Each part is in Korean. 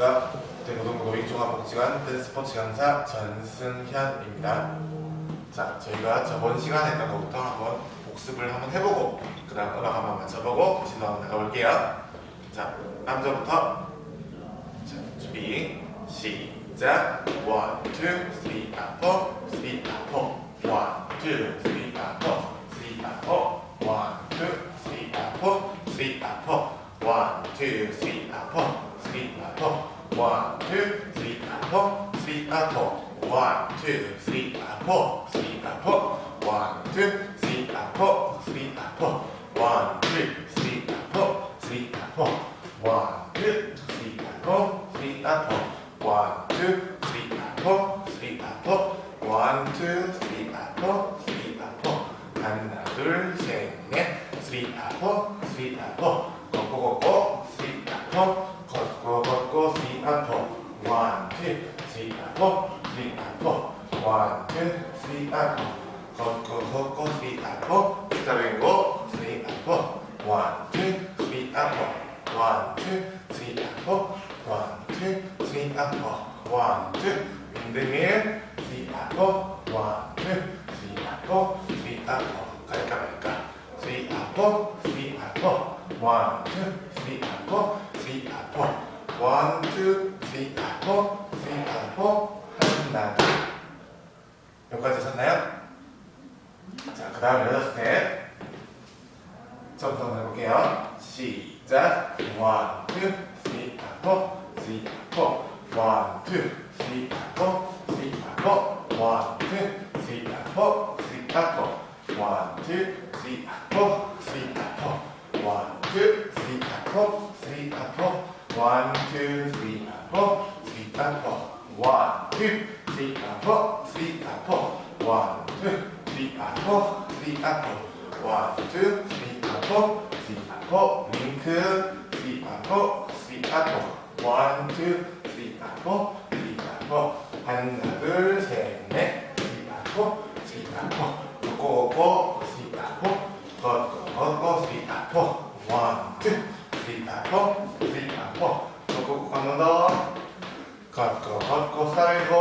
안녕하십니까. 대구동구 노인종합복지관 댄스포츠 강사 전승현입니다. 자, 저희가 저번 시간에 했던 것부터 한번 복습을 한번 해보고 그 다음 음악 한번 맞춰보고 진도 한번 나가볼게요. 자, 남자부터. 자, 준비 시작. 1, 2, 3, 4, 3, 4 1, 2, 3, 4, 3, 4 1, 2, 3, 4, 3, 4 1, 2, 3, 4 three, four. One, two, three, four. Three, four. One, two, three, four. Three, four. One, two, three, four. Three, four. One, two, three, four. Three, four. One, two, three, four. Three, four. One, two, three, four. Three, four. One, two, three, four. Three, four. 하나, 둘, 셋, 넷. Three, four. Three, four. 고고고고. Three, four. four, three and four. One, two, three and four. 걷고 걷고 three and four. 빙사뱅고 three and four. One, two, three and four. One, two, three and four. One, two, three and four. One, two. 윈드밀 three and four. One, two, three and four. Three and four. 갈까 말까. Three and four. Three and four. One, two, three and four. Three and four. One, two, three and four. 수입하고 한다. 여기까지 셨나요 자, 그 다음 여자 스텝. 처음부터 한번 해볼게요. 시작. 원, 투, 수입하고, 수입하고, 원, 투, 수입하고, 수입하고, 원, 투, 수입하고, 수입하고, 원, 투, 수입하고, 수입하고, 원, 투, 수입하고, 수입하고, 원, 투, 수입하고, 아퍼 원, 투, 쓰리 아퍼 쓰리 아퍼 원, 투, 쓰리 아퍼 쓰리 아퍼 원, 투, 쓰리 아퍼 쓰리 아퍼 링크 쓰리 아퍼 쓰리 아퍼 원, 투, 쓰리 아퍼 쓰리 아퍼 하나 둘, 셋, 넷 쓰리 아퍼 쓰리 아퍼 오고 오고 쓰리 아퍼 걷고 걷고 쓰리 아퍼 원, 투, 쓰리 아퍼 쓰리 아퍼 오고 오고 한번더 걷고 걷고 살고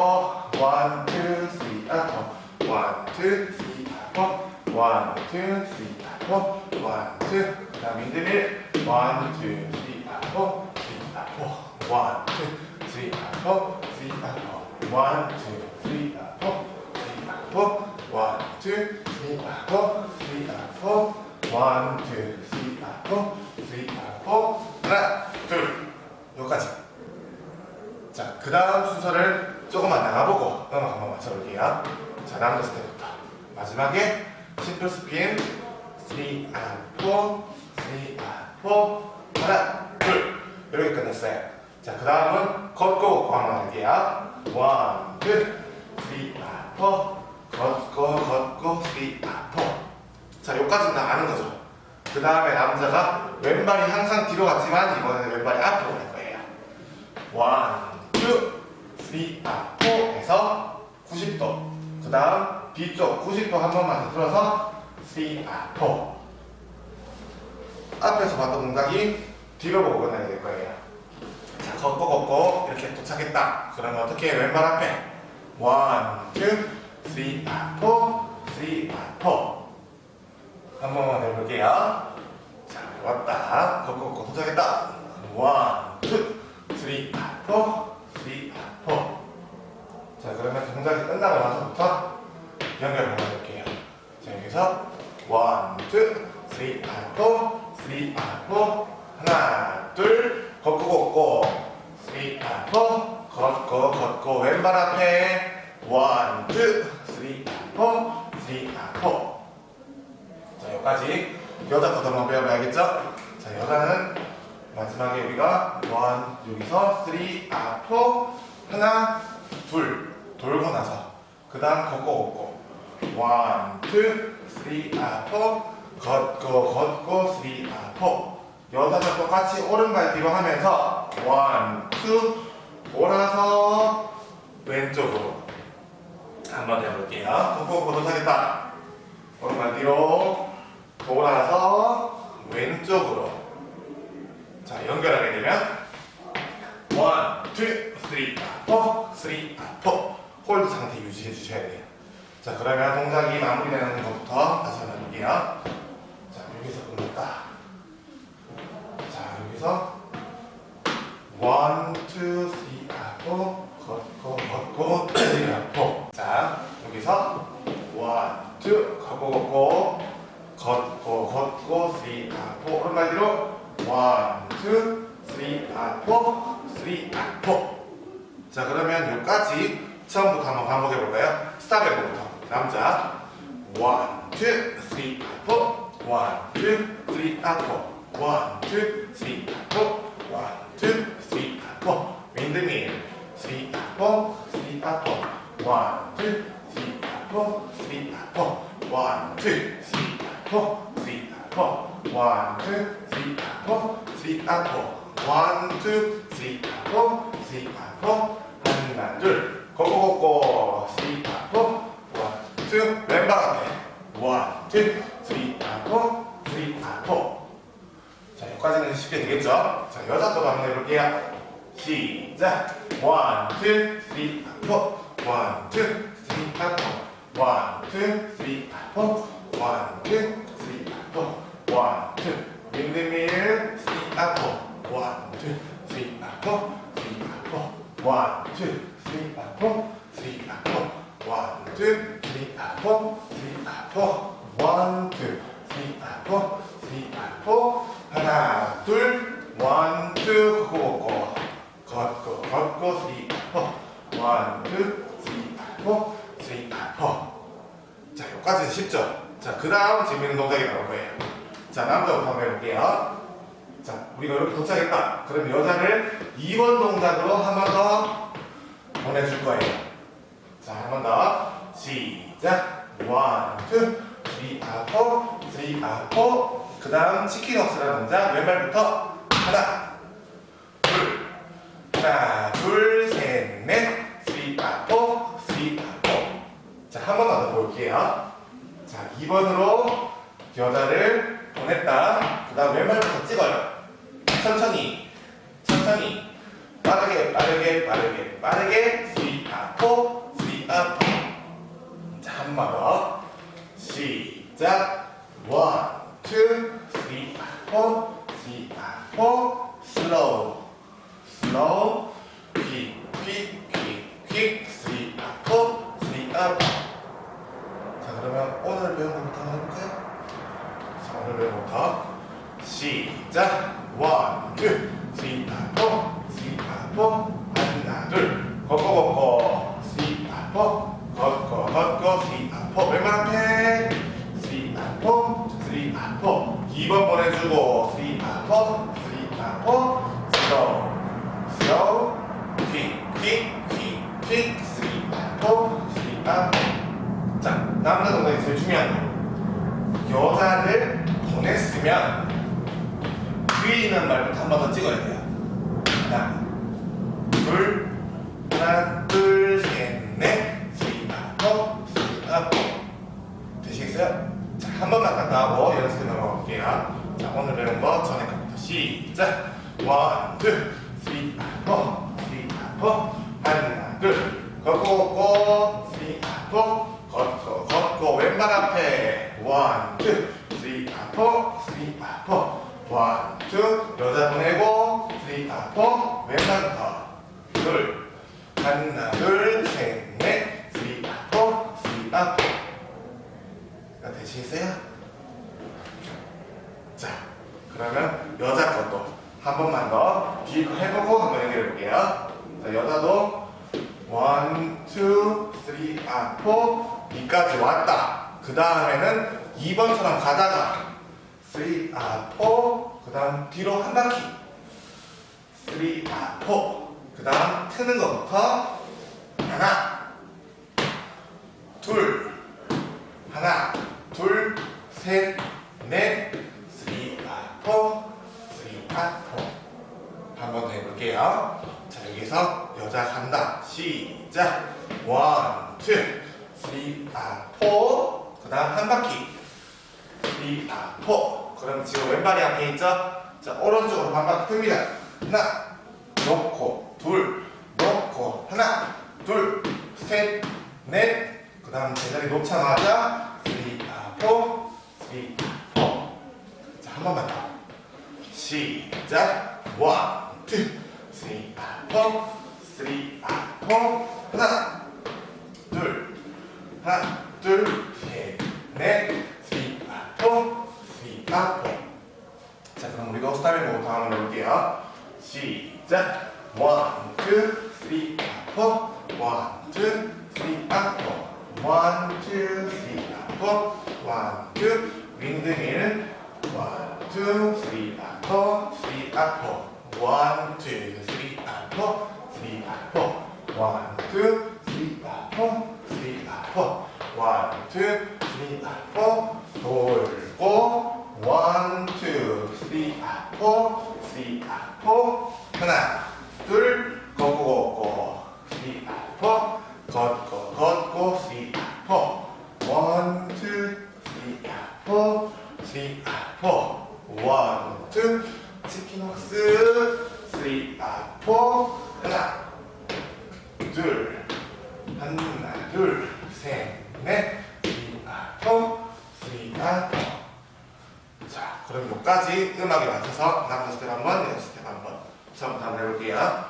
원투 쓰리 다섯 원투 쓰리 다섯 원투 쓰리 다섯 원투 그다음 인드밀 원투 쓰리 다섯 쓰리 다섯 원투 쓰리 다섯 쓰리 다섯 원투 쓰리 다섯 쓰리 다섯 원투 쓰리 다섯 쓰리 다섯 원투 쓰리 다섯 쓰리 다섯 하나 둘 여기까지. 자, 그 다음 순서를 조금만 나가보고 넘어 한번 맞춰볼게요. 자, 남자 스텝부터. 마지막에 심플 스피인 3, 4, 3, 4, 하나, 둘. 이렇게 끝났어요. 자, 그 다음은 걷고 광어 할게요. 1, 2, 3 4 걷고 걷고 3 4 자, 요까지는 다 아는 거죠. 그 다음에 남자가 왼발이 항상 뒤로 갔지만 이번에는 왼발이 앞으로 갈 거예요. 1, 3, 4, 딱 포에서 90도. 그 다음 뒤쪽 90도 한 번만 더 들어서 3, 4, 4 앞에서 봤던 동작이 뒤로 보고 끝나야 될 거예요. 자 걷고 걷고 이렇게 도착했다. 그러면 어떻게 왼발 앞에. 1, 2, 3, 4, 4 3, 4, 4한 번만 해볼게요. 자 왔다. 걷고 걷고 도착했다. 1, 2, 3, 4, 4 자, 그러면 동작이 끝나고 나서부터 연결을 한번 해볼게요. 자, 여기서 원, 투, 쓰리, 포, 쓰리, 포. 하나, 둘, 걷고 걷고, 쓰리, 포, 걷고 걷고, 왼발 앞에 원, 투, 쓰리, 포, 쓰리, 포. 자, 여기까지 여자 한번 배워봐야겠죠? 자, 여자는 마지막에 우리가 원 여기서 쓰리 아포 하나 둘 돌고 나서 그 다음 걷고 걷고. 원, 투, 쓰리 아 포 걷고 걷고 쓰리 아 포 여자는 똑같이 오른발 뒤로 하면서 원, 투 돌아서 왼쪽으로. 한번 해볼게요. 걷고 걷고 도착했다. 오른발 뒤로 돌아서 왼쪽으로. 자 연결하게 되면 원, 홀드 상태 유지해 주셔야 돼요. 자, 그러면 동작이 마무리되는 것부터 다시 한번 해볼게요. 자, 여기서 끝났다. 자, 여기서 원, 투, 쓰리, 아포, 걷고, 걷고, 쓰리, 아포. 자, 여기서 원, 투, 걷고, 걷고, 걷고, 걷고, 쓰리, 아포. 오른발 뒤로 원, 투, 쓰리, 아포, 쓰리, 아포. 자, 그러면 여기까지 처음부터 한번 반복해 볼까요? 스탑해부터. 남자. 원, 투, 쓰리, 아포 원, 투, 쓰리, 아포 원, 투, 쓰리, 아포 원, 투, 쓰리, 아포 윈드밀 쓰리, 아포 쓰리, 아포 원, 투, 쓰리, 아포 쓰리, 아포 원, 투, 쓰리, 아포 쓰리, 아포 원, 투, 쓰리, 아포 쓰리, 아포 원, 투, 쓰리, 아포 쓰리, 아포 하나, 둘 걷고 걷고 쓰리, 아포 원, 투 왼발 앞에 원, 투, 쓰리, 아포 쓰리, 아포 자, 여기까지는 쉽게 되겠죠? 자, 여자 거도 한번 해볼게요. 시작. 원, 투, 쓰리, 아포. 원, 투, 쓰리, 아포. 원, 투, 쓰리, 아포. 원, 투, 쓰리, 아포. 원, 투. 윈드밀, 쓰리, 아포. 원, 투, 쓰리, 아포. 쓰리, 아포. 원, 투, 쓰리, 아포. 쓰리, 아포. 원, 투, 쓰리, 아포. 쓰리, 아포. 원, 투, 쓰리, 아포. 쓰리, 아포. 하나, 둘, 원, 투, 걷고, 걷고, 걷고, 쓰리, 아포. 원, 투, 쓰리, 아포. 쓰리, 아포. 자, 여기까지는 쉽죠? 자, 그 다음 재밌는 동작이 나올 거예요. 자, 남자부터 한번 해볼게요. 자, 우리가 이렇게 도착했다. 그럼 여자를 2번 동작으로 한 번 더 보내줄 거예요. 자, 한 번 더. 시작. 원, 투, 쓰리, 아포, 쓰리, 아포. 그 다음 치킨 옥스라는 동작. 왼발부터 하나, 둘, 하나, 둘, 셋, 넷. 쓰리, 아포, 쓰리, 아포. 자, 한 번만 더 볼게요. 자, 2번으로 여자를 보냈다. 그 다음 왼발부터 찍어요. 천천히, 천천히. 빠르게, 빠르게, 빠르게, 빠르게. 쓰리, 아포, 쓰리, 아포. 자, 한 번 더. 시작. 원, 투, 쓰리, 아포, 쓰리, 아포. 슬로우, 슬로우. 퀵, 퀵, 퀵, 퀵. 쓰리, 아포, 쓰리, 아포. 자, 그러면 한번 해볼까요? 배운 것부터. 시작. 원, 투, 쓰리, 아포, 쓰리, 아포. 하나, 둘. 걷고, 걷고. 아포. 걷고, 걷고. 쓰리, 아포. 쓰리, 아포. 2번 보내주고. 쓰리, 아포. 슬로우. 슬로우. 퀵, 퀵, 퀵, 퀵. 쓰리, 아포. 쓰리, 아포. 자, 남자 동작이 제일 중요한 거. 여자를 보냈으면 뒤에 있는 말부터 한 번 더 찍어야 돼요. 하나, 둘, 하나, 둘, 셋, 넷, 쓰리, 아포. 되시겠어요? 자, 한 번만 갔다 하고 연습해 넘어가 볼게요. 자, 오늘 배운 거 전에 것부터 시작. 원, 아포, 쓰리, 아포. 하나, 둘, 걷고, 걷고, 아포. 걷고, 걷고, 왼발 앞에. 원, 투, 쓰리, 아포, 쓰리, 아포. 원, 투, 여자 보내고, 쓰리, 아포. 왼발부터. 둘, 하나, 둘, 셋, 넷, 쓰리, 아포, 쓰리. 자, 되시겠어요? 자, 그러면 여자 것도 한 번만 더 뒤에 거 해보고 한번 연결해 볼게요. 자, 여자도 원, 투, 쓰리, 아, 포, 이까지 왔다. 그 다음에는 2번처럼 가다가 쓰리, 아, 포, 그 다음 뒤로 한 바퀴. 쓰리, 아, 포. 그 다음 트는 것부터 하나, 둘, 하나, 둘, 셋, 넷, 쓰리, 아, 포, 쓰리, 아, 포. 한번 더 해볼게요. 자, 여기서 여자 간다. 시작. 원, 투, 쓰리, 아, 포. 그 다음 한 바퀴. 쓰리, 아, 포. 그럼 지금 왼발이 앞에 있죠? 자, 오른쪽으로 한 바퀴 듭니다. 하나, 놓고, 둘, 놓고, 하나, 둘, 셋, 넷. 그 다음 제자리 놓자마자 쓰리, 아, 포, 쓰리, 포. 자, 한 번만 더. 시작. 원, 투, 쓰리, 아, 포, 쓰리, 아, 포. 하나, 둘, 하나, 둘, 셋, 넷, 쓰리, 아, 포, 쓰리, 아, 포. 자, 그럼 우리가 스타일 모드 한번 해볼게요. 시작. 원, 투, 쓰리, 아, 포. 원, 투, 쓰리, 아, 포. 원, 투, 쓰리, 아, 포. 원, 투. 윈드밀. 원, 투, 쓰리, 아, 포. 쓰리, 아, 포. 원, 투, 쓰리, 아, 포. 쓰리, 아, 포. 원, 투, 쓰리, 아, 포. 쓰리, 아, 포. 원, 투, 쓰리, 아, 포. 돌고. 원, 투, 쓰리, 아, 포. 쓰리, 아, 포. 하나, 둘, 걷고, 걷고. 쓰리, 아, 포. 걷고, 걷고. 쓰리, 아, 포. 원, 투, 쓰리, 아, 포. 쓰리, 아, 포. 원, 투. 치킨 웍스. 쓰리, 아, 포. 하나, 둘, 하나, 둘, 셋, 넷, 쓰리, 아, 포. 쓰리, 아, 포. 자, 그럼 여기 까지 음악에 맞춰서 남자 스텝 한 번, 여자 스텝 한 번. 처음부터 한번 해볼게요.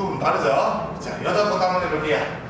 자, 뒷부분 빠르죠? 자, 여자 거 한번 해볼게요.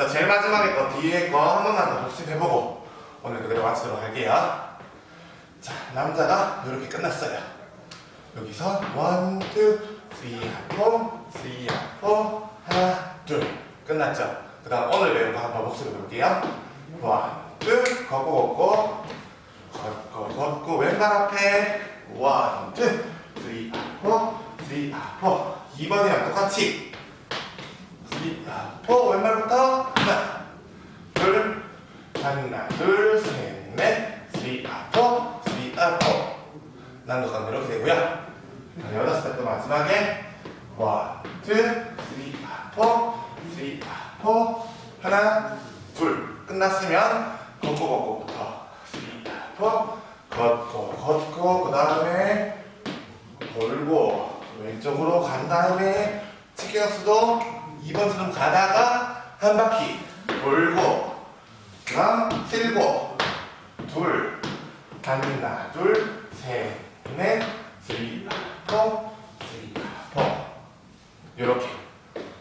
자, 제일 마지막에 거, 뒤에 거 한 번만 더 복습해보고 오늘 그대로 마치도록 할게요. 자, 남자가 이렇게 끝났어요. 여기서 원, 투, 쓰리, 포, 쓰리, 포, 하나, 둘 끝났죠? 그 다음 오늘 배운 거 한번 복습해 볼게요. 원, 투, 걷고 걷고 걷고 걷고 왼발 앞에 원, 투, 쓰리, 포, 쓰리, 포 2번이랑 똑같이 쓰리, 포 왼발부터? 하나, 둘, 하나, 둘, 셋, 넷, 쓰리, 포, 쓰리, 포. 난도가 이렇게 되고요. 자, 여자 스텝도 마지막에 원, 투, 쓰리, 포, 쓰리, 포. 하나, 둘, 하시면 걷고 걷고부터 걷고 걷고 걷고 그 다음에 돌고 왼쪽으로 간 다음에 치킨학수도 2번처럼 가다가 한 바퀴 돌고 그다음 쓸고 둘 하나 둘셋넷 쓰리 포 쓰리 포. 이렇게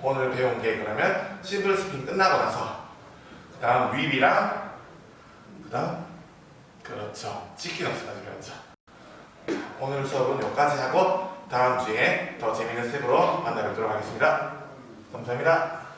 오늘 배운 게 그러면 심플 스핀 끝나고 나서 그 다음 윗이랑 그 다음 그렇죠. 치킨 학수까지 배웠죠? 오늘 수업은 여기까지 하고 다음 주에 더 재밌는 스텝으로 만나 뵙도록 하겠습니다 감사합니다